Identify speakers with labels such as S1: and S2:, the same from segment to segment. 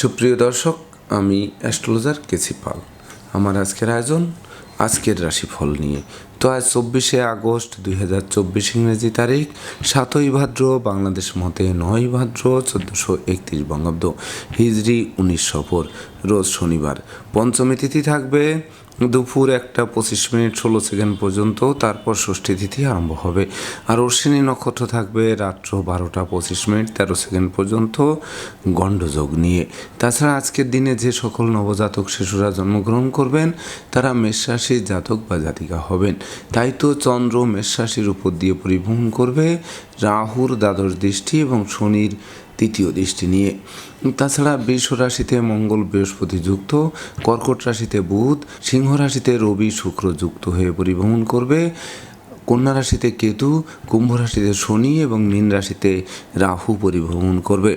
S1: সুপ্রিয় দর্শক, আমি অ্যাস্ট্রোলজার কেসি পাল। আমার আজকের আয়োজন, আজকের রাশিফল নিয়ে। তো আজ চব্বিশে আগস্ট দুই হাজার চব্বিশ ইংরেজি তারিখ, সাতই ভাদ্র, বাংলাদেশ মতে নয় ভাদ্র, চোদ্দোশো একত্রিশ বঙ্গাব্দ। হিজড়ি উনিশ সফর রোজ শনিবার। পঞ্চমী তিথি থাকবে দুপুর একটা পঁচিশ মিনিট ষোলো সেকেন্ড পর্যন্ত, তারপর ষষ্ঠী তিথি আরম্ভ হবে। আর অশ্বিনী নক্ষত্র থাকবে রাত্র বারোটা পঁচিশ মিনিট, তেরো সেকেন্ড পর্যন্ত গণ্ডযোগ নিয়ে। তাছাড়া আজকের দিনে যে সকল নবজাতক শিশুরা জন্মগ্রহণ করবেন, তারা মেষরাশির জাতক বা জাতিকা হবেন। তাই তো চন্দ্র মেষরাশির উপর দিয়ে পরিভ্রমণ করবে। রাহুর দ্বাদশ দৃষ্টি এবং শনির তৃতীয় দৃষ্টি নিয়ে। তাছাড়া বৃষ রাশিতে মঙ্গল বৃহস্পতি যুক্ত, কর্কট রাশিতে বুধ, সিংহ রাশিতে রবি শুক্র যুক্ত হয়ে পরিভ্রমণ করবে। কন্যা রাশিতে কেতু, কুম্ভ রাশিতে শনি এবং মীন রাশিতে রাহু পরিভ্রমণ করবে।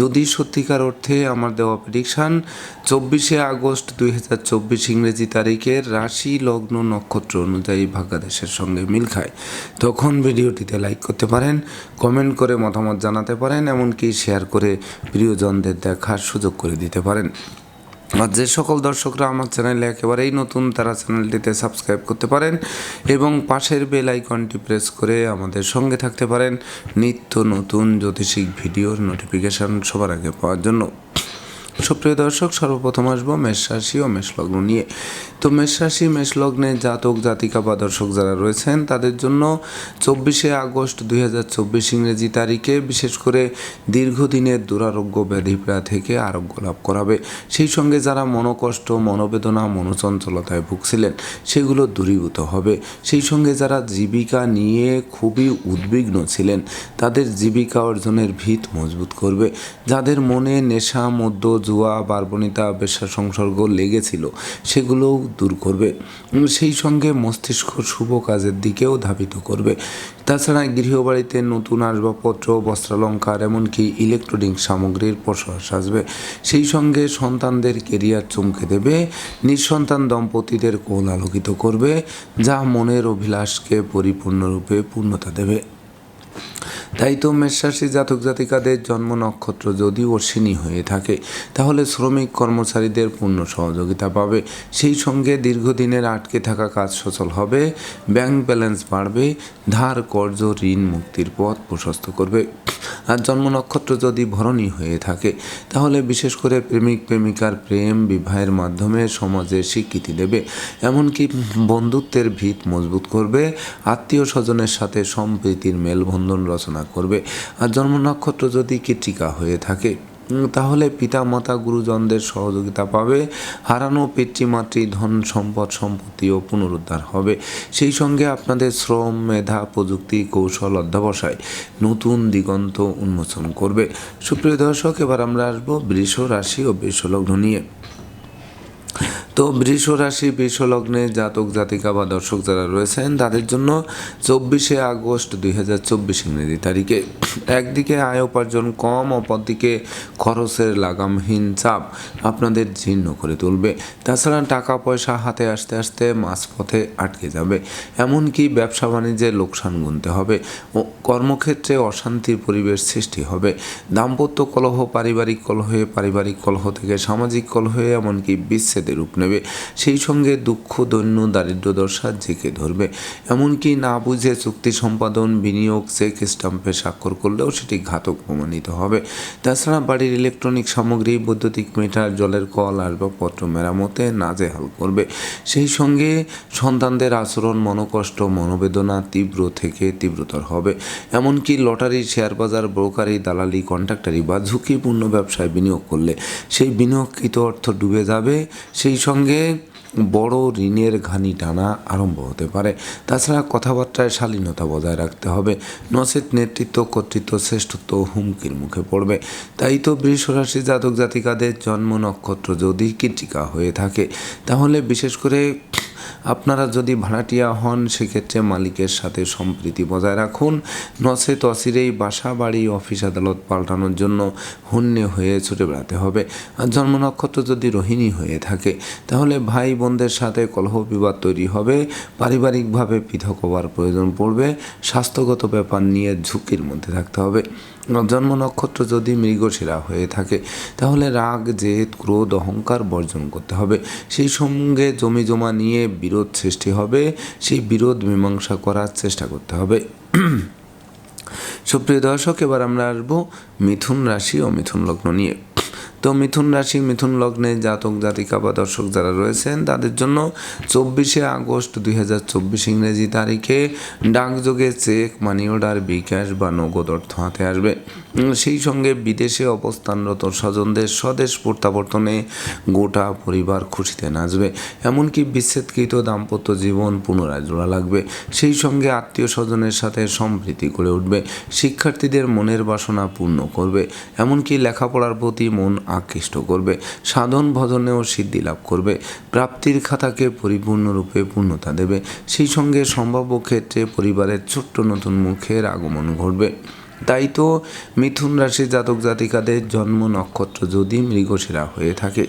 S1: যদি সত্যিকার অর্থে আমার দেওয়া প্রেডিকশান চব্বিশে আগস্ট দুই হাজার চব্বিশ ইংরেজি তারিখের রাশি লগ্ন নক্ষত্র অনুযায়ী ভাগ্যাদেশের সঙ্গে মিল খায়। তখন ভিডিওটিতে লাইক করতে পারেন কমেন্ট করে মতামত জানাতে পারেন, এমনকি শেয়ার করে প্রিয়জনদের দেখার সুযোগ করে দিতে পারেন। যে সকল দর্শকরা আমার চ্যানেলে একেবারেই নতুন, তারা চ্যানেলটিতে সাবস্ক্রাইব করতে পারেন এবং পাশের বেল আইকনটি প্রেস করে আমাদের সঙ্গে থাকতে পারেন নিত্য নতুন জ্যোতিষিক ভিডিওর নোটিফিকেশান সবার আগে পাওয়ার জন্য। সুপ্রিয় দর্শক, সর্বপ্রথম আসব মেষ রাশি ও মেষ লগ্ন নিয়ে। তো মেষ রাশি, মেষ লগ্নে জাতক, জাতিকা বা দর্শক যারা রয়েছেন, তাদের জন্য চব্বিশে আগস্ট দুই হাজার চব্বিশ ইংরেজি তারিখে বিশেষ করে দীর্ঘদিনের দুরারোগ্য ব্যাধিপীড়া থেকে আরোগ্য লাভ করাবে। সেই সঙ্গে যারা মনোকষ্ট, মনোবেদনা, মনোচঞ্চলতায় ভুগছিলেন, সেগুলো দূরীভূত হবে। সেই সঙ্গে যারা জীবিকা নিয়ে খুবই উদ্বিগ্ন ছিলেন, তাদের জীবিকা অর্জনের ভিত মজবুত করবে। যাদের মনে নেশা মদ্য জুয়া বার্বণিতা বেশ্যা সংসর্গ লেগেছিল, সেগুলোও দূর করবে। সেই সঙ্গে মস্তিষ্ক শুভ কাজের দিকেও ধাবিত করবে। তাছাড়া গৃহবাড়িতে নতুন আসবাবপত্র, বস্ত্রালঙ্কার, এমনকি ইলেকট্রনিক সামগ্রীর প্রশ্বাস আসবে সেই সঙ্গে সন্তানদের কেরিয়ার চমকে দেবে, নিঃসন্তান দম্পতিদের কোল আলোকিত করবে, যা মনের অভিলাষকে পরিপূর্ণরূপে পূর্ণতা দেবে। তাই তো মেষরাশি জাতক জাতিকাদের জন্ম নক্ষত্র যদি অশ্বিনী হয়ে থাকে, তাহলে শ্রমিক কর্মচারীদের পূর্ণ সহযোগিতা পাবে। সেই সঙ্গে দীর্ঘদিনের আটকে থাকা কাজ সচল হবে, ব্যাংক ব্যালেন্স বাড়বে, ধার, কর্জ, ঋণ, মুক্তির পথ প্রশস্ত করবে। আর জন্ম নক্ষত্র যদি ভরণী হয়ে থাকে, তাহলে বিশেষ করে প্রেমিক, প্রেমিকার প্রেম বিবাহের মাধ্যমে সমাজে স্বীকৃতি দেবে। এমনকি বন্ধুত্বের ভিত মজবুত করবে, আত্মীয় স্বজনের সাথে সম্প্রীতির মেলবন্ধন রচনা করবে। আর জন্ম নক্ষত্র যদি কৃতিকা হয়ে থাকে তাহলে পিতামাতা গুরুজনদের সহযোগিতা পাবে। হারানো পিতৃমাতৃ ধন সম্পদ সম্পত্তিও পুনরুদ্ধার হবে। সেই সঙ্গে আপনাদের শ্রম, মেধা, প্রযুক্তি, কৌশল অধ্যাবসায় নতুন দিগন্ত উন্মোচন করবে। সুপ্রিয় দর্শক, এবার আমরা আসব বৃষ রাশি ও বৃষ লগ্ন নিয়ে। তো বৃষ রাশি, বৃষ লগ্নে জাতক, জাতিকা বা দর্শক যারা রয়েছেন, তাদের জন্য চব্বিশে আগস্ট দুই হাজার চব্বিশ ইংরেজি তারিখে একদিকে আয় উপার্জন কম, অপরদিকে খরচের লাগামহীন চাপ আপনাদের জীর্ণ করে তুলবে। তাছাড়া টাকা পয়সা হাতে আসতে আসতে মাঝপথে আটকে যাবে। এমনকি ব্যবসা বাণিজ্যে লোকসান গুনতে হবে ও কর্মক্ষেত্রে অশান্তির পরিবেশ সৃষ্টি হবে। দাম্পত্য কলহ, পারিবারিক কলহে, পারিবারিক কলহ থেকে সামাজিক কলহে, এমনকি বিচ্ছেদের রূপ নেবে। সেই সঙ্গে দুঃখ, দৈন্য দারিদ্র দশা জেঁকে ধরবে। এমনকি না বুঝে চুক্তি সম্পাদন, বিনিয়োগ, চেক স্টাম্পে স্বাক্ষর করলেও সেটি ঘাতক প্রমাণিত হবে। তাছাড়া বাড়ির ইলেকট্রনিক সামগ্রী, বৈদ্যুতিক মিটার, জলের কল, আসবাবপত্র মেরামতে নাজেহাল করবে। সেই সঙ্গে সন্তানদের আচরণ, মনোকষ্ট, মনোবেদনা তীব্র থেকে তীব্রতর হবে। এমনকি লটারি শেয়ার বাজার ব্রোকারি, দালালি, কন্ট্রাক্টারি বা ঝুঁকিপূর্ণ ব্যবসায় বিনিয়োগ করলে সেই বিনিয়োগকৃত অর্থ ডুবে যাবে। সেই সঙ্গে বড় ঋণের ঘানি টানা আরম্ভ হতে পারে। তাছাড়া কথাবার্তায় শালীনতা বজায় রাখতে হবে। নচেত নেতৃত্ব কর্তৃত্ব শ্রেষ্ঠত্ব হুমকির মুখে পড়বে। তাই তো বৃষরাশি জাতক জাতিকাদের জন্ম নক্ষত্র যদি কৃতিকা হয়ে থাকে, তাহলে বিশেষ করে আপনারা যদি ভাড়াটিয়া হন, সেক্ষেত্রে মালিকের সাথে সম্প্রীতি বজায় রাখুন। নচেত অচিরেই বাসা বাড়ি, অফিস আদালত পাল্টানোর জন্য হন্যে হয়ে ছুটে বেড়াতে হবে। আর জন্ম নক্ষত্র যদি রোহিণী হয়ে থাকে, তাহলে ভাই বোনদের সাথে কলহ বিবাদ তৈরি হবে। পারিবারিকভাবে পৃথক হওয়ার প্রয়োজন পড়বে। স্বাস্থ্যগত ব্যাপার নিয়ে ঝুঁকির মধ্যে থাকতে হবে। জন্ম নক্ষত্র যদি মৃগশিরা হয়ে থাকে, তাহলে রাগ, জেদ, ক্রোধ, অহংকার বর্জন করতে হবে। সেই সঙ্গে জমি জমা নিয়ে বিরোধ সৃষ্টি হবে, সেই বিরোধ মীমাংসা করার চেষ্টা করতে হবে। সুপ্রিয় দর্শক, এবার আমরা আসব মিথুন রাশি ও মিথুন লগ্ন নিয়ে। তো মিথুন রাশি, মিথুন লগ্নে জাতক, জাতিকা বা দর্শক যারা রয়েছেন, তাদের জন্য চব্বিশে আগস্ট দুই হাজার চব্বিশ ইংরেজি তারিখে ডাকযোগে চেক, মানি অর্ডার, বিকাশ বা নগদ অর্থ হাতে আসবে। সেই সঙ্গে বিদেশে অবস্থানরত স্বজনদের স্বদেশ প্রত্যাবর্তনে গোটা পরিবার খুশিতে নাচবে। এমনকি বিচ্ছেদকৃত দাম্পত্য জীবন পুনরায় জোড়া লাগবে। সেই সঙ্গে আত্মীয় স্বজনের সাথে সম্প্রীতি গড়ে উঠবে। শিক্ষার্থীদের মনের বাসনা পূর্ণ করবে। এমনকি লেখাপড়ার প্রতি মন আকৃষ্ট করবে, সাধন ভজনেও সিদ্ধি লাভ করবে, প্রাপ্তির খাতাকে পরিপূর্ণরূপে পূর্ণতা দেবে, সেই সঙ্গে সম্ভাব্য ক্ষেত্রে পরিবারের ছোট্ট নতুন মুখের আগমন ঘটবে। তাই তো মিথুন রাশি জাতক জাতিকাদের জন্ম নক্ষত্র যদি মৃগশিরা হয়ে থাকে,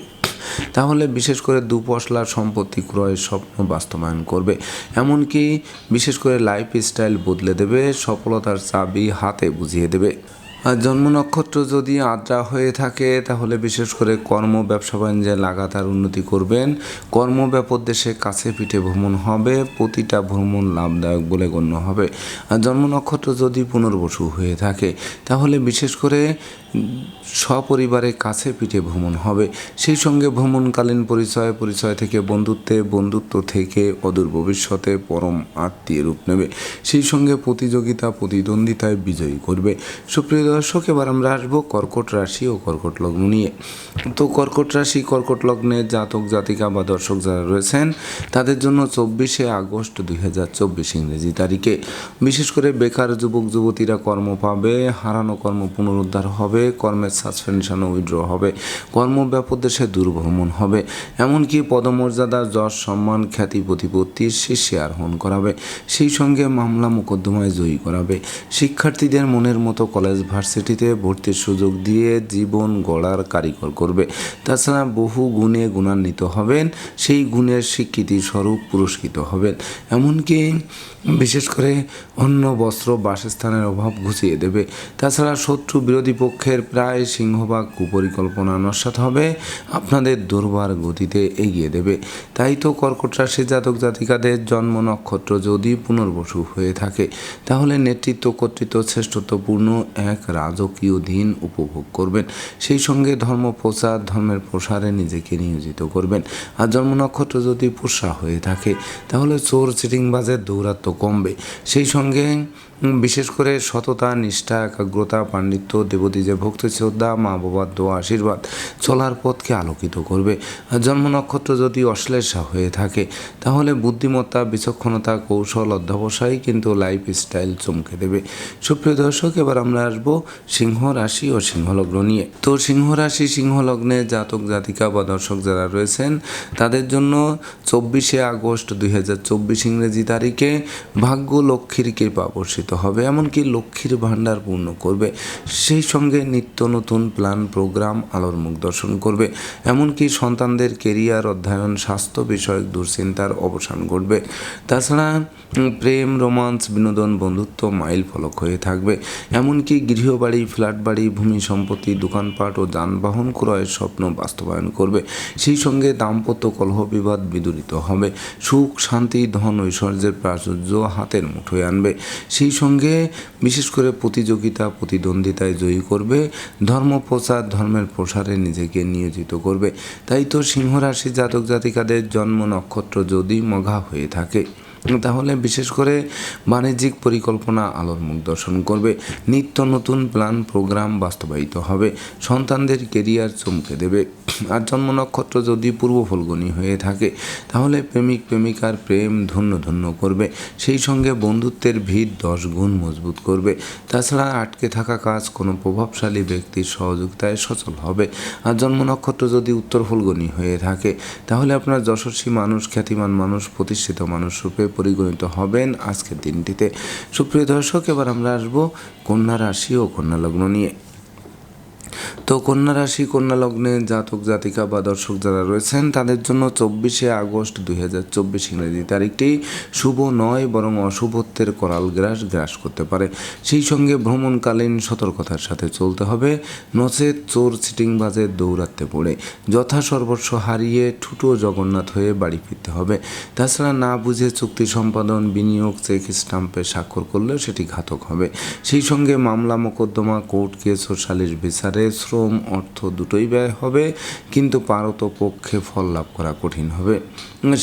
S1: তাহলে বিশেষ করে দুপশলার সম্পত্তি ক্রয়ের স্বপ্ন বাস্তবায়ন করবে। এমনকি বিশেষ করে লাইফ স্টাইল বদলে দেবে, সফলতার চাবি হাতে বুঝিয়ে দেবে। জন্ম নক্ষত্র যদি আদ্রা হয়ে থাকে, তাহলে বিশেষ করে কর্ম ব্যবসা বাণিজ্যে লাগাতার উন্নতি করবেন। কর্ম ব্যাপক দেশে কাছে পিঠে ভ্রমণ হবে, প্রতিটা ভ্রমণ লাভদায়ক বলে গণ্য হবে। জন্ম নক্ষত্র যদি পুনর্বসু হয়ে থাকে, তাহলে বিশেষ করে সপরিবারে কাছে পিঠে ভ্রমণ হবে। সেই সঙ্গে ভ্রমণকালীন পরিচয় পরিচয় থেকে বন্ধুত্বে, বন্ধুত্ব থেকে অদূর ভবিষ্যতে পরম আত্মীয় রূপ নেবে। সেই সঙ্গে প্রতিযোগিতা, প্রতিদ্বন্দ্বিতায় বিজয়ী করবে। সুপ্রিয় দর্শক, এবার আমরা আসব কর্কট রাশি ও কর্কট লগ্ন নিয়ে। তো কর্কট রাশি, কর্কট লগ্নে জাতক, জাতিকা বা দর্শক যারা রয়েছেন, তাদের জন্য চব্বিশে আগস্ট দুই হাজার চব্বিশ ইংরেজি তারিখে। বিশেষ করে বেকার যুবক, যুবতীরা কর্ম পাবে, হারানো কর্ম পুনরুদ্ধার হবে। কর্মের সাসপেনশন উইড্র হবে, কর্ম ব্যাপক দেশে দুর্ভ্রমণ হবে। এমনকি পদমর্যাদা, যশ, সম্মান, খ্যাতি প্রতিপত্তির শীর্ষে আরোহণ করাবে। সেই সঙ্গে মামলা মোকদ্দমায় জয়ী করাবে। শিক্ষার্থীদের মনের মতো কলেজ ভার্সিটিতে ভর্তির সুযোগ দিয়ে জীবন গড়ার কারিগর করবে। তাছাড়া বহু গুণে গুণান্বিত হবেন, সেই গুণের স্বীকৃতি স্বরূপ পুরস্কৃত হবেন। এমনকি বিশেষ করে অন্য বস্ত্র বাসস্থানের অভাব ঘুচিয়ে দেবে। তাছাড়া শত্রু বিরোধী পক্ষের প্রায় সিংহভাগ কুপরিকল্পনা নস্বাত হবে, আপনাদের দুর্বার গতিতে এগিয়ে দেবে। তাই তো কর্কট রাশি জাতক জাতিকাদের জন্ম নক্ষত্র যদি পুনর্বসু হয়ে থাকে, তাহলে নেতৃত্ব কর্তৃত্ব শ্রেষ্ঠত্বপূর্ণ এক রাজকীয় দিন উপভোগ করবেন। সেই সঙ্গে ধর্ম প্রচার, ধর্মের প্রসারে নিজেকে নিয়োজিত করবেন। আর জন্ম নক্ষত্র যদি পোষা হয়ে থাকে, তাহলে চোর, চিটিংবাজের দৌরাত্ম কমবে। সেই সঙ্গে বিশেষ করে সততা, নিষ্ঠা, একাগ্রতা, পাণ্ডিত্য দেবদীজের ভক্তি, শ্রদ্ধা, মা বাবার দোয়া, আশীর্বাদ চলার পথকে আলোকিত করবে। জন্ম নক্ষত্র যদি অশ্লেষা হয়ে থাকে, তাহলে বুদ্ধিমত্তা, বিচক্ষণতা, কৌশল, অধ্যবসায় কিন্তু লাইফ স্টাইল চমকে দেবে। সুপ্রিয় দর্শক, এবার আমরা আসব সিংহ রাশি ও সিংহলগ্ন নিয়ে। তো সিংহ রাশি সিংহ লগ্নে জাতক, জাতিকা বা দর্শক যারা রয়েছেন, তাদের জন্য চব্বিশে আগস্ট দুই হাজার চব্বিশ ইংরেজি তারিখে ভাগ্য লক্ষ্মীর কৃপা বর্ষিত হবে, এমনকি লক্ষ্মীর ভাণ্ডার পূর্ণ করবে। সেই সঙ্গে নিত্য নতুন প্ল্যান, প্রোগ্রাম, আলোর মুখ দর্শন করবে। এমনকি সন্তানদের কেরিয়ার, অধ্যয়ন, স্বাস্থ্য বিষয়ক দুশ্চিন্তার অবসান ঘটবে। তাছাড়া প্রেম, রোমান্স, বিনোদন, বন্ধুত্ব মাইল ফলক হয়ে থাকবে। এমনকি গৃহবাড়ি ফ্ল্যাট বাড়ি ভূমি সম্পত্তি, দোকানপাট ও যানবাহন ক্রয়ের স্বপ্ন বাস্তবায়ন করবে। সেই সঙ্গে দাম্পত্য কলহ বিবাদ বিদূরিত হবে। সুখ, শান্তি, ধন, ঐশ্বর্যের প্রাচুর্য হাতের মুঠোয় আনবে। সেই সঙ্গে বিশেষ করে প্রতিযোগিতা, প্রতিদ্বন্দ্বিতায় জয়ী করবে, ধর্ম প্রচার, ধর্মের প্রসারে নিজেকে নিয়োজিত করবে। তাই তো সিংহ রাশি জাতক জাতিকাদের জন্ম নক্ষত্র যদি মঘা হয়ে থাকে, তাহলে বিশেষ করে বাণিজ্যিক পরিকল্পনা, আলোর মুখ দর্শন করবে, নিত্য নতুন প্ল্যান, প্রোগ্রাম বাস্তবায়িত হবে, সন্তানদের কেরিয়ার চমকে দেবে। আর জন্ম নক্ষত্র যদি পূর্ব ফলগুনি হয়ে থাকে, তাহলে প্রেমিক প্রেমিকার প্রেম ধন্য ধন্য করবে। সেই সঙ্গে বন্ধুত্বের ভিড় দশ গুণ মজবুত করবে। তাছাড়া আটকে থাকা কাজ কোনো প্রভাবশালী ব্যক্তির সহযোগিতায় সচল হবে। আর জন্ম নক্ষত্র যদি উত্তর ফলগুনি হয়ে থাকে, তাহলে আপনার যশস্বী মানুষ, খ্যাতিমান মানুষ, প্রতিষ্ঠিত মানুষ রূপে পরিগণিত হবেন আজকের দিনটিতে। সুপ্রিয় দর্শক, এবার আমরা আসব কন্যা রাশি ও কন্যা লগ্ন নিয়ে। তো কন্যা রাশি, কন্যা লগ্নে জাতক, জাতিকা বা দর্শক যারা রয়েছেন, তাদের জন্য চব্বিশে আগস্ট দুই হাজার চব্বিশ ইংরেজি তারিখটি শুভ নয়, বরং অশুভত্বের করাল গ্রাস গ্রাস করতে পারে। সেই সঙ্গে ভ্রমণকালীন সতর্কতার সাথে চলতে হবে। নচেত চোর সিটিংবাজের দৌড়াতে পড়ে। যথা সর্বস্ব হারিয়ে ঠুটো জগন্নাথ হয়ে বাড়ি ফিরতে হবে। তাছাড়া না বুঝে চুক্তি সম্পাদন, বিনিয়োগ, চেক স্টাম্পে স্বাক্ষর করলেও সেটি ঘাতক হবে। সেই সঙ্গে মামলা, মোকদ্দমা, কোর্ট কেস ও সালিশ বিচারে শ্রম অর্থ দুটোই ব্যয় হবে, কিন্তু পারত পক্ষে ফল লাভ করা কঠিন হবে।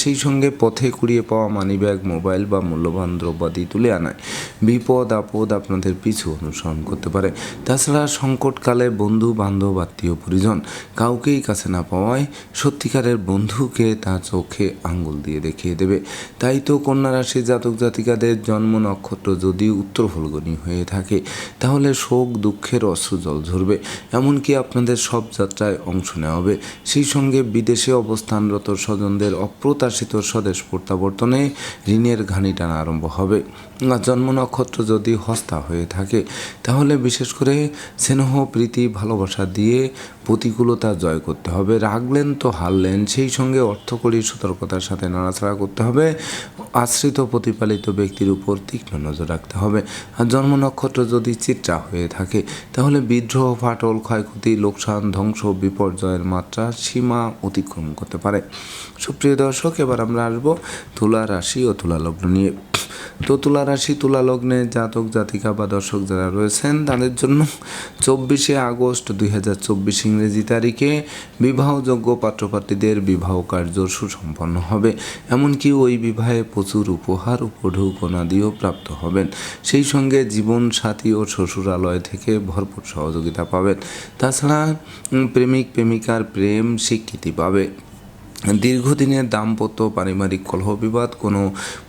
S1: সেই সঙ্গে পথে কুড়িয়ে পাওয়া মানিব্যাগ, মোবাইল বা মূল্যবান দ্রব্যাদি তুলে আনায়। বিপদ আপদ আপনাদের পিছু অনুসরণ করতে পারে। তাছাড়া সংকটকালে বন্ধু বান্ধব আত্মীয়, পরিজন কাউকেই কাছে না পাওয়ায় সত্যিকারের বন্ধুকে তার চোখে আঙ্গুল দিয়ে দেখিয়ে দেবে। তাই তো কন্যা রাশির জাতক জাতিকাদের জন্ম নক্ষত্র যদি উত্তর ফলগনি হয়ে থাকে, তাহলে শোক, দুঃখের অশ্রু জল ঝরবে। এমনকি আপনাদের সব যাত্রায় অংশ নেওয়া হবে? সেই সঙ্গে বিদেশে অবস্থানরত স্বজনদের অপ্রত্যাশিত স্বদেশ প্রত্যাবর্তনে ঋণের ঘানি টানা আরম্ভ হবে। জন্ম নক্ষত্র যদি হস্তা হয়ে থাকে, তাহলে বিশেষ করে স্নেহ, প্রীতি, ভালোবাসা দিয়ে প্রতিকূলতা জয় করতে হবে রাগলেন তো হারলেন, সেই সঙ্গে অর্থকরী সতর্কতার সাথে নাড়াচাড়া করতে হবে, আশ্রিত প্রতিপালিত ব্যক্তির উপর তীক্ষ্ণ নজর রাখতে হবে। আর জন্ম নক্ষত্র যদি চিত্রা হয়ে থাকে, তাহলে বিদ্রোহ, ফাটল, ক্ষয়ক্ষতি, লোকসান, ধ্বংস, বিপর্যয়ের মাত্রা সীমা অতিক্রম করতে পারে। সুপ্রিয় দর্শক, এবার আমরা আসব তুলা রাশি ও তুলা লগ্ন নিয়ে। তো তুলা রাশি, তুলা লগ্নে জাতক, জাতিকা বা দর্শক যারা রয়েছেন, তাদের জন্য চব্বিশে আগস্ট দুই হাজার চব্বিশ ইংরেজি তারিখে বিবাহযোগ্য পাত্রপাত্রীদের বিবাহ কার্য সুসম্পন্ন হবে। এমনকি ওই বিবাহে প্রচুর উপহার উপঢৌকনাদিও প্রাপ্ত হবেন। সেই সঙ্গে জীবন সাথী ও শ্বশুরালয় থেকে ভরপুর সহযোগিতা পাবেন। তাছাড়া প্রেমিক, প্রেমিকার প্রেম স্বীকৃতি পাবে। দীর্ঘদিনের দাম্পত্য পারিবারিক কলহ বিবাদ কোনো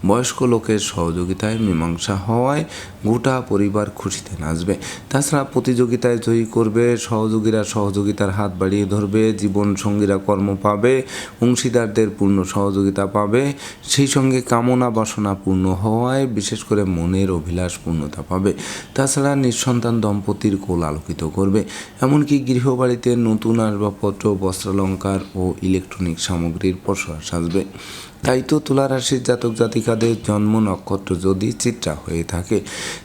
S1: বয়স্ক লোকের সহযোগিতায় মীমাংসা হওয়ায় গোটা পরিবার খুশিতে নাচবে। তাছাড়া প্রতিযোগিতায় জয়ী করবে, সহযোগীরা সহযোগিতার হাত বাড়িয়ে ধরবে জীবন সঙ্গীরা কর্ম পাবে, অংশীদারদের পূর্ণ সহযোগিতা পাবে, সেই সঙ্গে কামনা বাসনা পূর্ণ হওয়ায় বিশেষ করে মনের অভিলাষ পূর্ণতা পাবে। তাছাড়া নিঃসন্তান দম্পতির কোল আলোকিত করবে। এমনকি গৃহবাড়িতে নতুন আসবাবপত্র, বস্ত্রালঙ্কার ও ইলেকট্রনিক সামগ্রীর প্রসার সাজবে। তাই তো তুলা রাশির জাতক জাতিকাদের জন্ম নক্ষত্র যদি চিত্রা হয়ে থাকে,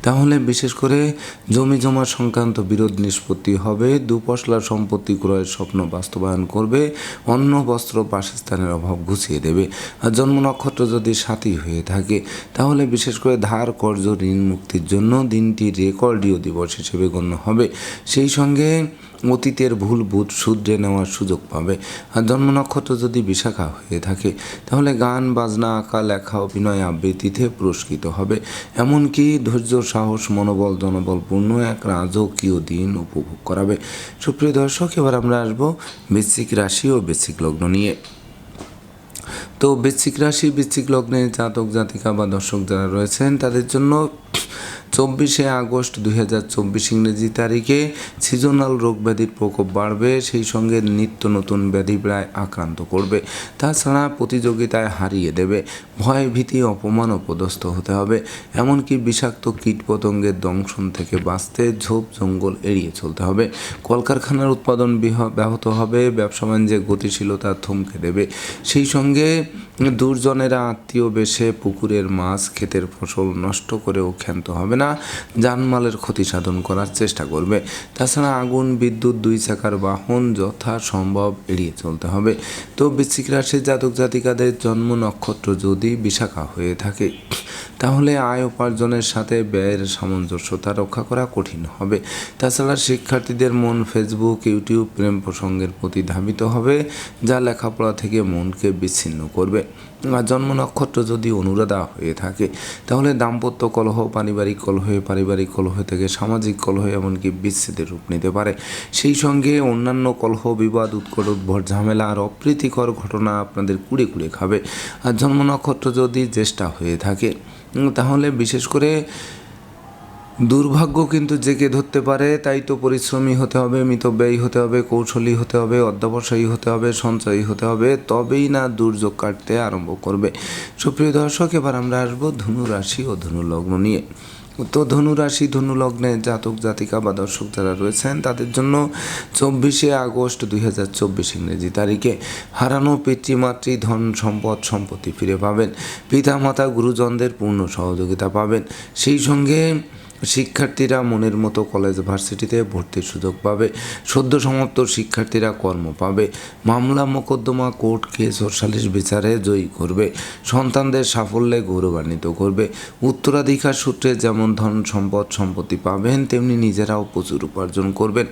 S1: তাহলে বিশেষ করে জমি জমা সংক্রান্ত বিরোধ নিষ্পত্তি হবে, দুপশলা সম্পত্তি ক্রয়ের স্বপ্ন বাস্তবায়ন করবে, অন্ন, বস্ত্র, বাসস্থানের অভাব ঘুচিয়ে দেবে। আর জন্ম নক্ষত্র যদি সাথী হয়ে থাকে, তাহলে বিশেষ করে ধার কর্য ঋণ মুক্তির জন্য দিনটি রেকর্ডীয় দিবস হিসেবে গণ্য হবে। সেই সঙ্গে অতীতের ভুল বুধ শুধরে নেওয়ার সুযোগ পাবে। আর জন্ম নক্ষত্র যদি বিশাখা হয়ে থাকে, তাহলে গান, বাজনা, আঁকা, লেখা, অভিনয়, আবৃত্তিতে পুরস্কৃত হবে। এমনকি ধৈর্য, সাহস, মনোবল জনবলপূর্ণ এক রাজকীয় দিন উপভোগ করাবে। সুপ্রিয় দর্শক, এবার আমরা আসব বৃশ্চিক রাশি ও বৃশ্চিক লগ্ন নিয়ে। তো বৃশ্চিক রাশি, বৃশ্চিক লগ্নে জাতক, জাতিকা বা দর্শক যারা রয়েছেন, তাদের জন্য চব্বিশে আগস্ট দুই হাজার চব্বিশ ইংরেজি তারিখে সিজনাল রোগ ব্যাধির প্রকোপ বাড়বে, সেই সঙ্গে নিত্য নতুন ব্যাধি প্রায় আক্রান্ত করবে। তাছাড়া প্রতিযোগিতায় হারিয়ে দেবে, ভয়, ভীতি, অপমান ও পদস্থ হতে হবে। এমনকি বিষাক্ত কীট পতঙ্গের দংশন থেকে বাঁচতে ঝোপ, জঙ্গল এড়িয়ে চলতে হবে। কলকারখানার উৎপাদন ব্যাহত হবে, ব্যবসা বাণিজ্যে গতিশীলতা থমকে দেবে। সেই সঙ্গে দুর্জনেরা আত্মীয় বেশে পুকুরের মাছ ক্ষেতের ফসল নষ্ট করেও ক্ষান্ত হবে না জানমালের ক্ষতি সাধন করার চেষ্টা করবে। তাছাড়া আগুন, বিদ্যুৎ, দুই চাকার বাহন যথাসম্ভব এড়িয়ে চলতে হবে। তো বৃশ্চিক রাশির জাতক জাতিকাদের জন্ম নক্ষত্র যদি বিশাখা হয়ে থাকে তাহলে আয় উপার্জনের সাথে ব্যয়ের সামঞ্জস্যতা রক্ষা করা কঠিন হবে। তাছাড়া শিক্ষার্থীদের মন ফেসবুক ইউটিউব প্রেম প্রসঙ্গের প্রতি ধাবিত হবে, যা লেখাপড়া থেকে মনকে বিচ্ছিন্ন করবে। জন্ম নক্ষত্র যদি অনুরাধা হয়ে থাকে, তাহলে দাম্পত্য কলহ, পারিবারিক কলহে, পারিবারিক কলহ থেকে সামাজিক কলহ এমনকি বিচ্ছেদের রূপ নিতে পারে। সেই সঙ্গে অন্যান্য কলহ, বিবাদ, উৎকট, উদ্ভট, ঝামেলা আর অপ্রীতিকর ঘটনা আপনাদের কুড়ে কুড়ে খাবে। আর জন্ম নক্ষত্র যদি জ্যেষ্ঠা হয়ে থাকে তাহলে বিশেষ করে দুর্ভাগ্য কিন্তু জেগে ধরতে পারে, তাই তো পরিশ্রমী হতে হবে মিতব্যয়ী হতে হবে, কৌশলী হতে হবে, অধ্যবসায়ী হতে হবে, সঞ্চয়ী হতে হবে, তবেই না দুর্যোগ কাটতে আরম্ভ করবে। সুপ্রিয় দর্শক, এবার আমরা আসব ধনু রাশি ও ধনু লগ্ন নিয়ে। তো ধনু রাশি ধনু জাতক, জাতিকা বা দর্শক যারা রয়েছেন, তাদের জন্য চব্বিশে আগস্ট দুই হাজার চব্বিশ ইংরেজি তারিখে হারানো পিতৃমাতৃ ধন সম্পদ সম্পত্তি ফিরে পাবেন। পিতামাতা, গুরুজনদের পূর্ণ সহযোগিতা পাবেন। সেই সঙ্গে শিক্ষার্থীরা মনের মতো কলেজ ভার্সিটিতে ভর্তির সুযোগ পাবে। সদ্য সমাপ্ত শিক্ষার্থীরা কর্ম পাবে। মামলা মোকদ্দমা, কোর্ট কেস ও সালিশ বিচারে জয়ী করবে। সন্তানদের সাফল্যে গৌরবান্বিত করবে। উত্তরাধিকার সূত্রে যেমন ধন সম্পদ সম্পত্তি পাবেন, তেমনি নিজেরাও প্রচুর উপার্জন করবেন।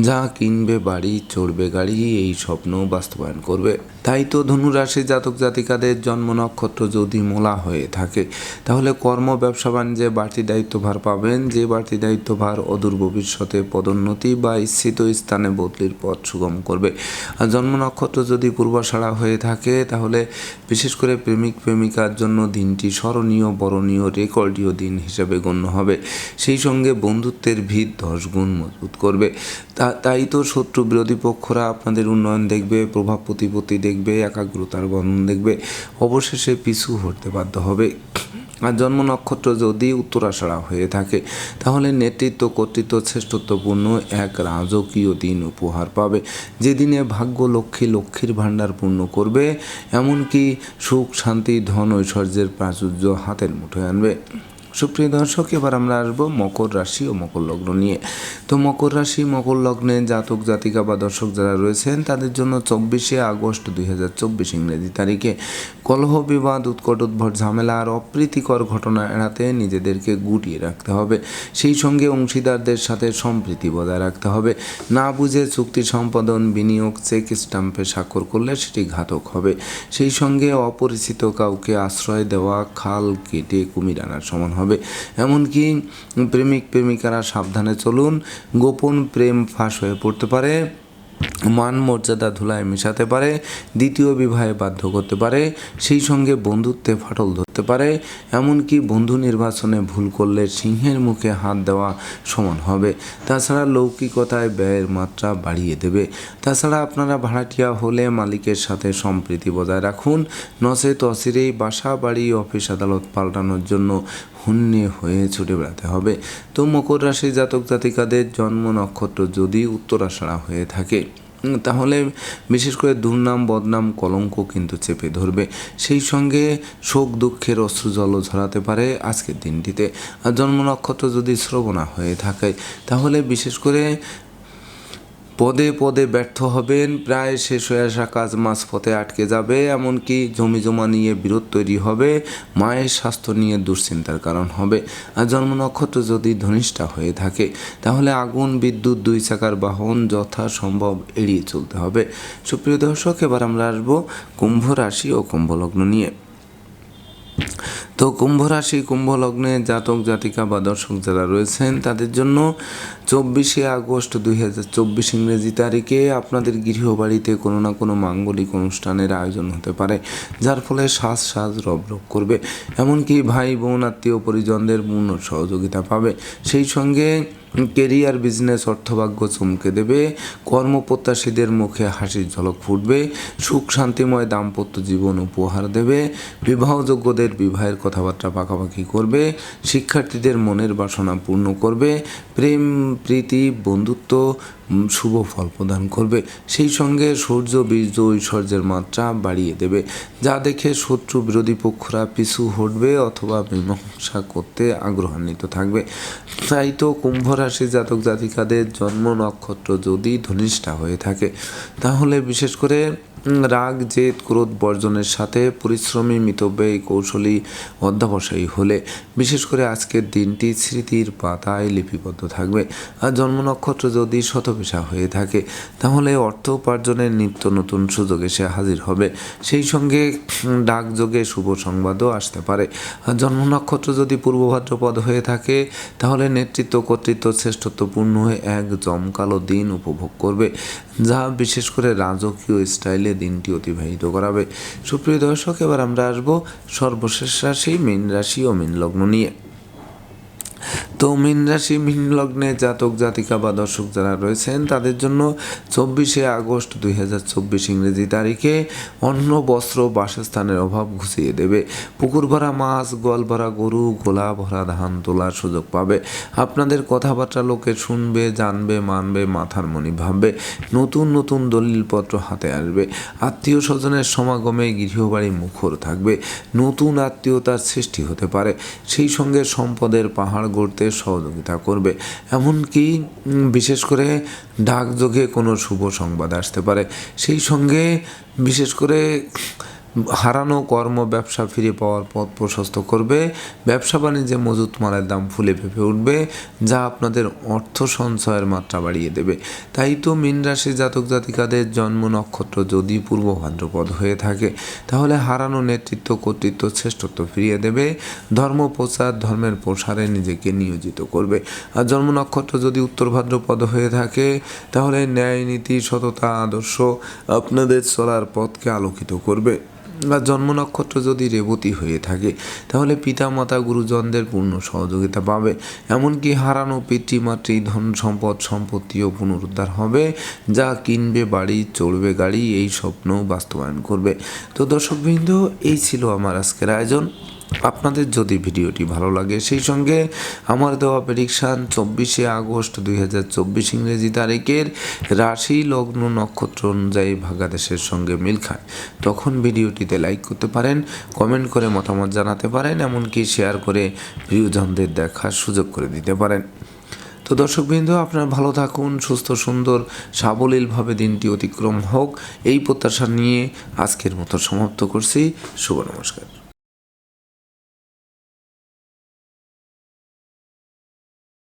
S1: যা কিনবে বাড়ি, চড়বে গাড়ি, এই স্বপ্ন বাস্তবায়ন করবে। তাই তো ধনুরাশি জাতক জাতিকাদের জন্ম নক্ষত্র যদি মোলা হয়ে থাকে, তাহলে কর্ম, ব্যবসা, বাণিজ্যে বাড়তি দায়িত্বভার পাবেন যে বাড়তি দায়িত্বভার অদূর ভবিষ্যতে পদোন্নতি বা ইচ্ছিত স্থানে বদলির পথ সুগম করবে। আর জন্ম নক্ষত্র যদি পূর্বাষাড়া হয়ে থাকে, তাহলে বিশেষ করে প্রেমিক প্রেমিকার জন্য দিনটি স্মরণীয়, বরণীয়, রেকর্ডীয় দিন হিসেবে গণ্য হবে। সেই সঙ্গে বন্ধুত্বের ভিত দশ গুণ মজবুত করবে। তাই তো শত্রু বিরোধী পক্ষরা আপনাদের উন্নয়ন দেখবে, প্রভাব প্রতিপত্তি দেখবে, একাগ্রতার বর্ণন দেখবে। অবশেষে পিছু হতে বাধ্য হবে। আর জন্ম নক্ষত্র যদি উত্তরাষাড়া হয়ে থাকে, তাহলে নেতৃত্ব, কর্তৃত্ব, শ্রেষ্ঠত্বপূর্ণ এক রাজকীয় দিন উপহার পাবে। যেদিনে ভাগ্য লক্ষ্মী লক্ষ্মীর ভাণ্ডার পূর্ণ করবে, এমনকি সুখ, শান্তি, ধন ঐশ্বর্যের প্রাচুর্য হাতের মুঠোয় আনবে। সুপ্রিয় দর্শক, এবার আমরা আসব মকর রাশি ও মকর লগ্ন নিয়ে। তো মকর রাশি, মকর লগ্নে জাতক, জাতিকা বা দর্শক যারা রয়েছেন, তাদের জন্য চব্বিশে আগস্ট দুই হাজার চব্বিশ ইংরেজি তারিখে কলহ, বিবাদ, উৎকট, উদ্ভট, ঝামেলা আর অপ্রীতিকর ঘটনা এড়াতে নিজেদেরকে গুটিয়ে রাখতে হবে। সেই সঙ্গে অংশীদারদের সাথে সম্প্রীতি বজায় রাখতে হবে। না বুঝে চুক্তি সম্পাদন, বিনিয়োগ, চেক স্টাম্পে স্বাক্ষর করলে সেটি ঘাতক হবে। সেই সঙ্গে অপরিচিত কাউকে আশ্রয় দেওয়া, খাল কেটে কুমির আনার সমান হবে। এমনকি প্রেমিক, প্রেমিকারা সাবধানে চলুন, গোপন প্রেম ফাঁস হয়ে পড়তে পারে, মান মর্যাদা ধুলায় মেশাতে পারে, দ্বিতীয় বিবাহে বাধ্য করতে পারে, সেই সঙ্গে বন্ধুত্বে ফাটল ধরতে পারে, এমনকি বন্ধু নির্বাচনে ভুল করলে সিংহের মুখে হাত দেওয়া সমান হবে। তাছাড়া লৌকিকতায় ব্যয়ের মাত্রা বাড়িয়ে দেবে। তাছাড়া আপনারা ভাড়াটিয়া হলে মালিকের সাথে সম্প্রীতি বজায় রাখুন, নচেত অচিরেই বাসা, বাড়ি, অফিস, আদালত পাল্টানোর জন্য হুন্যে হয়ে ছুটে বেড়াতে হবে। তো মকর রাশি জাতক জাতিকাদের জন্ম নক্ষত্র যদি উত্তরাষাড়া হয়ে থাকে তাহলে বিশেষ করে দুর্নাম, বদনাম, কলঙ্ক কিন্তু চেপে ধরবে। সেই সঙ্গে শোক, দুঃখের অশ্রুজল ঝরাতে পারে আজকের দিনটিতে। আর জন্ম নক্ষত্র যদি শ্রবণা হয়ে থাকে, তাহলে বিশেষ করে পদে পদে ব্যর্থ হবেন, প্রায় শেষ হয়ে আসা কাজ মাঝপথে আটকে যাবে, এমনকি জমি জমা নিয়ে বিরোধ তৈরি হবে, মায়ের স্বাস্থ্য নিয়ে দুশ্চিন্তার কারণ হবে। আর জন্ম নক্ষত্র যদি ধনিষ্ঠা হয়ে থাকে, তাহলে আগুন, বিদ্যুৎ, দুই চাকার বাহন যথাসম্ভব এড়িয়ে চলতে হবে। সুপ্রিয় দর্শক, এবার আমরা আসব কুম্ভ রাশি ও কুম্ভ লগ্ন নিয়ে। তো কুম্ভ রাশি, কুম্ভ লগ্নে জাতক, জাতিকা বা দর্শক যারা রয়েছেন, তাদের জন্য চব্বিশে আগস্ট দুই হাজার চব্বিশ ইংরেজি তারিখে আপনাদের গৃহবাড়িতে কোনো না কোনো মাঙ্গলিক অনুষ্ঠানের আয়োজন হতে পারে, যার ফলে সাজ সাজ রব রব করবে। এমনকি ভাই, বোন, আত্মীয় পরিজনদের পূর্ণ সহযোগিতা পাবে। সেই সঙ্গে কেরিয়ার, বিজনেস, অর্থভাগ্য চমকে দেবে। কর্মপ্রত্যাশীদের মুখে হাসির ঝলক ফুটবে। সুখ শান্তিময় দাম্পত্য জীবন উপহার দেবে। বিবাহযোগ্যদের বিবাহের কথাবার্তা পাকাপাকি করবে। শিক্ষার্থীদের মনের বাসনা পূর্ণ করবে। প্রেম, প্রীতি, বন্ধুত্ব শুভ ফল প্রদান করবে। সেই সঙ্গে সূর্য, বীর্য, ঐশ্বর্যের মাত্রা বাড়িয়ে দেবে। যা দেখে শত্রু বিরোধী পক্ষরা পিছু হটবে অথবা মীমাংসা করতে আগ্রহান্বিত থাকবে। তাই তো কুম্ভ রাশি জাতক জাতিকাদের জন্ম নক্ষত্র যদি ধনিষ্ঠা হয়ে থাকে, তাহলে বিশেষ করে রাগ, জেদ, ক্রোধ বর্জনের সাথে পরিশ্রমী মিতব্যয়ী কৌশলী অধ্যাবসায়ী হলে বিশেষ করে আজকের দিনটি স্মৃতির পাতায় লিপিবদ্ধ থাকবে। আর জন্ম নক্ষত্র যদি শতপেশা হয়ে থাকে, তাহলে অর্থ উপার্জনের নিত্য নতুন সুযোগ এসে হাজির হবে। সেই সঙ্গে ডাকযোগে শুভ সংবাদও আসতে পারে। আর জন্ম নক্ষত্র যদি পূর্ব ভাদ্রপদ হয়ে থাকে, তাহলে নেতৃত্ব কর্তৃত্ব শ্রেষ্ঠত্বপূর্ণ হয়ে এক জমকালো দিন উপভোগ করবে। যা বিশেষ করে রাজকীয় স্টাইলে দিনটি অতিবাহিত করাবে। সুপ্রিয় দর্শক, এবার আমরা আসব সর্বশেষ রাশি, মীন রাশি ও মীন লগ্ন নিয়ে। তো মীন রাশি, মীন লগ্নে জাতক, জাতিকা বা দর্শক যারা রয়েছেন, তাদের জন্য চব্বিশে আগস্ট দুই হাজার চব্বিশ ইংরেজি তারিখে অন্ন, বস্ত্র, বাসস্থানের অভাব ঘুষিয়ে দেবে। পুকুর ভরা মাছ, গোয়াল ভরা গরু, গোলা ভরা ধান তোলার সুযোগ পাবে। আপনাদের কথাবার্তা লোকে শুনবে, জানবে, মানবে, মাথার মনি ভাববে। নতুন নতুন দলিলপত্র হাতে আসবে। আত্মীয় স্বজনের সমাগমে গৃহবাড়ি মুখর থাকবে। নতুন আত্মীয়তার সৃষ্টি হতে পারে। সেই সঙ্গে সম্পদের পাহাড় গড়তে সহযোগিতা করবে। এমনকি বিশেষ করে ডাকযোগে কোনো শুভ সংবাদ আসতে পারে। সেই সঙ্গে বিশেষ করে হারানো কর্ম ব্যবসা ফিরে পাওয়ার পথ প্রশস্ত করবে। ব্যবসা বাণিজ্যে মজুত মালের দাম ফুলে ফেঁপে উঠবে, যা আপনাদের অর্থ সঞ্চয়ের মাত্রা বাড়িয়ে দেবে। তাই তো মীন রাশি জাতক জাতিকাদের জন্ম নক্ষত্র যদি পূর্ব ভাদ্রপদ হয়ে থাকে, তাহলে হারানো নেতৃত্ব, কর্তৃত্ব, শ্রেষ্ঠত্ব ফিরিয়ে দেবে। ধর্ম প্রচার, ধর্মের প্রসারে নিজেকে নিয়োজিত করবে। আর জন্ম নক্ষত্র যদি উত্তর ভাদ্রপদ হয়ে থাকে, তাহলে ন্যায় নীতি, সততা, আদর্শ আপনাদের চলার পথকে আলোকিত করবে। বা জন্ম নক্ষত্র যদি রেবতী হয়ে থাকে, তাহলে পিতামাতা গুরুজনদের পূর্ণ সহযোগিতা পাবে। এমনকি হারানো পিতৃমাতৃ ধন সম্পদ, সম্পত্তিও পুনরুদ্ধার হবে। যা কিনবে, বাড়ি, চড়বে গাড়ি, এই স্বপ্ন বাস্তবায়ন করবে। তো দর্শকবৃন্দ, এই ছিল আমার আজকের আয়োজন। আপনাদের যদি ভিডিওটি ভালো লাগে, সেই সঙ্গে আমার দেওয়া প্রেডিকশান চব্বিশে আগস্ট দুই হাজার চব্বিশ ইংরেজি তারিখের রাশি, লগ্ন, নক্ষত্র অনুযায়ী ভাগাদেশের সঙ্গে মিল খায়। তখন ভিডিওটিতে লাইক করতে পারেন কমেন্ট করে মতামত জানাতে পারেন, এমনকি শেয়ার করে প্রিয়জনদের দেখার সুযোগ করে দিতে পারেন। তো দর্শকবৃন্দ, আপনারা ভালো থাকুন, সুস্থ, সুন্দর, সাবলীলভাবে দিনটি অতিক্রম হোক, এই প্রত্যাশা নিয়ে আজকের মতো সমাপ্ত করছি। শুভ নমস্কার।